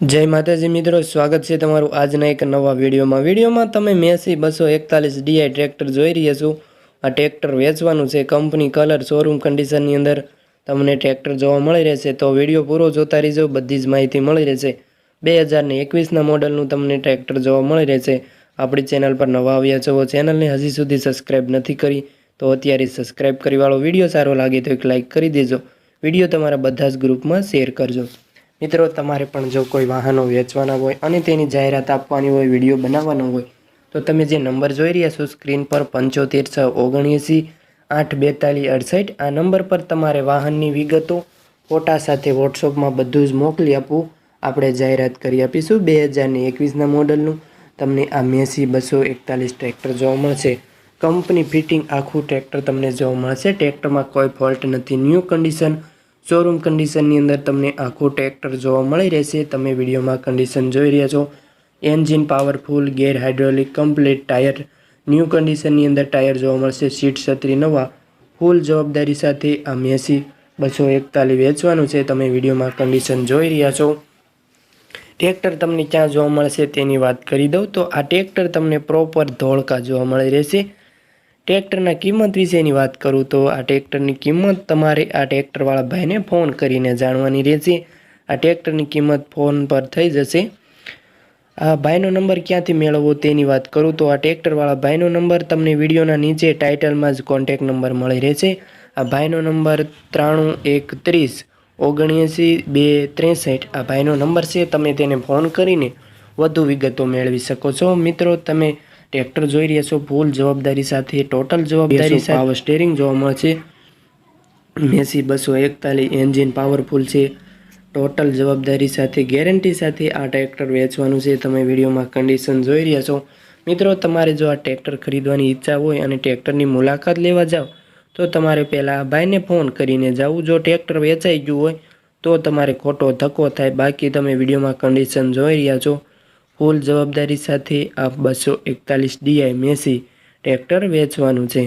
જય માતાજી મિત્રો, સ્વાગત છે તમારું આજના એક નવા વિડીયોમાં. વિડીયોમાં તમે મેસી બસો એકતાલીસ ડીઆઈ ટ્રેક્ટર જોઈ રહ્યા છો. આ ટ્રેક્ટર વેચવાનું છે. કંપની કલર શોરૂમ કન્ડિશનની અંદર તમને ટ્રેક્ટર જોવા મળી રહેશે. તો વીડિયો પૂરો જોતા રહીજો. બધી જ માહિતી મળી રહેશે. બે હજારને એકવીસના મોડલનું તમને ટ્રેક્ટર જોવા મળી રહેશે. આપણી ચેનલ પર નવા આવ્યા છો ચેનલને હજી સુધી સબસ્ક્રાઈબ નથી કરી, તો અત્યારે સબસ્ક્રાઈબ કરીવાળો વીડિયો સારો લાગે તો એક લાઇક કરી દેજો. વીડિયો તમારા બધા જ ગ્રુપમાં શેર કરજો. મિત્રો, તમારે પણ જો કોઈ વાહનો વેચવાના હોય અને તેની જાહેરાત આપવાની હોય, વીડિયો બનાવવાનો હોય, તો તમે જે નંબર જોઈ રહ્યા છો, સ્ક્રીન પર પંચોતેર છ ઓગણએંસી આઠ બેતાલીસ અડસઠ, આ નંબર પર તમારે વાહનની વિગતો, ફોટા સાથે વોટ્સઅપમાં બધું જ મોકલી આપવું. આપણે જાહેરાત કરી આપીશું બે હજારની એકવીસના મોડલનું. તમને આ મેસી બસો એકતાલીસ ટ્રેક્ટર જોવા મળશે. કંપની ફિટિંગ આખું ટ્રેક્ટર તમને જોવા મળશે. ટ્રેક્ટરમાં કોઈ ફોલ્ટ નથી. ન્યૂ કન્ડિશન શોરૂમ કન્ડિશનની અંદર તમને આખું ટ્રેક્ટર જોવા મળી રહેશે. તમે વિડીયોમાં કન્ડિશન જોઈ રહ્યા છો. Engine powerful gear hydraulic complete tyre new કન્ડિશનની અંદર ટાયર જોવા મળશે. સીટ છત્રી નવા. ફૂલ જવાબદારી સાથે આ મેસી બસો એકતાલીસ વેચવાનું છે. તમે વિડીયોમાં કન્ડિશન જોઈ રહ્યા છો. ટ્રેક્ટર તમને ક્યાં જોવા મળશે તેની વાત કરી દઉં. તો આ ટ્રેક્ટર તમને પ્રોપર ધોળકા જોવા મળી રહેશે. ટ્રેક્ટરના કિંમત વિશેની વાત કરું તો આ ટ્રેક્ટરની કિંમત તમારે આ ટ્રેક્ટરવાળા ભાઈને ફોન કરીને જાણવાની રહેશે. આ ટ્રેક્ટરની કિંમત ફોન પર થઈ જશે. આ ભાઈનો નંબર ક્યાંથી મેળવવો તેની વાત કરું તો આ ટ્રેક્ટરવાળા ભાઈનો નંબર તમને વિડીયોના નીચે ટાઇટલમાં જ કોન્ટેક નંબર મળી રહેશે. આ ભાઈનો નંબર ત્રાણું એક ત્રીસ ઓગણએંસી બે ત્રેસઠ. આ ભાઈનો નંબર છે, તમે તેને ફોન કરીને વધુ વિગતો મેળવી શકો છો. મિત્રો, તમે ટ્રેક્ટર જોઈ રહ્યા છો. ફૂલ જવાબદારી સાથે ટોટલ જવાબદારી સાથે પાવર સ્ટેરિંગ જોવા મળશે મેસી બસો એકતાલીસ એન્જિન પાવરફુલ છે. ટોટલ જવાબદારી સાથે ગેરંટી સાથે આ ટ્રેક્ટર વેચવાનું છે. તમે વિડીયોમાં કન્ડિશન જોઈ રહ્યા છો. મિત્રો તમારે જો આ ટ્રેક્ટર ખરીદવાની ઈચ્છા હોય અને ટ્રેક્ટરની મુલાકાત લેવા જાઓ તો તમારે પહેલાં આ ભાઈને ફોન કરીને જવું. જો ટ્રેક્ટર વેચાઈ ગયું હોય તો તમારે ખોટો ધક્કો થાય. બાકી તમે વિડીયોમાં કન્ડિશન જોઈ રહ્યા છો. ફૂલ જવાબદારી સાથે આ બસો એકતાલીસ ડીઆઈ મેસી ટ્રેક્ટર વેચવાનું છે.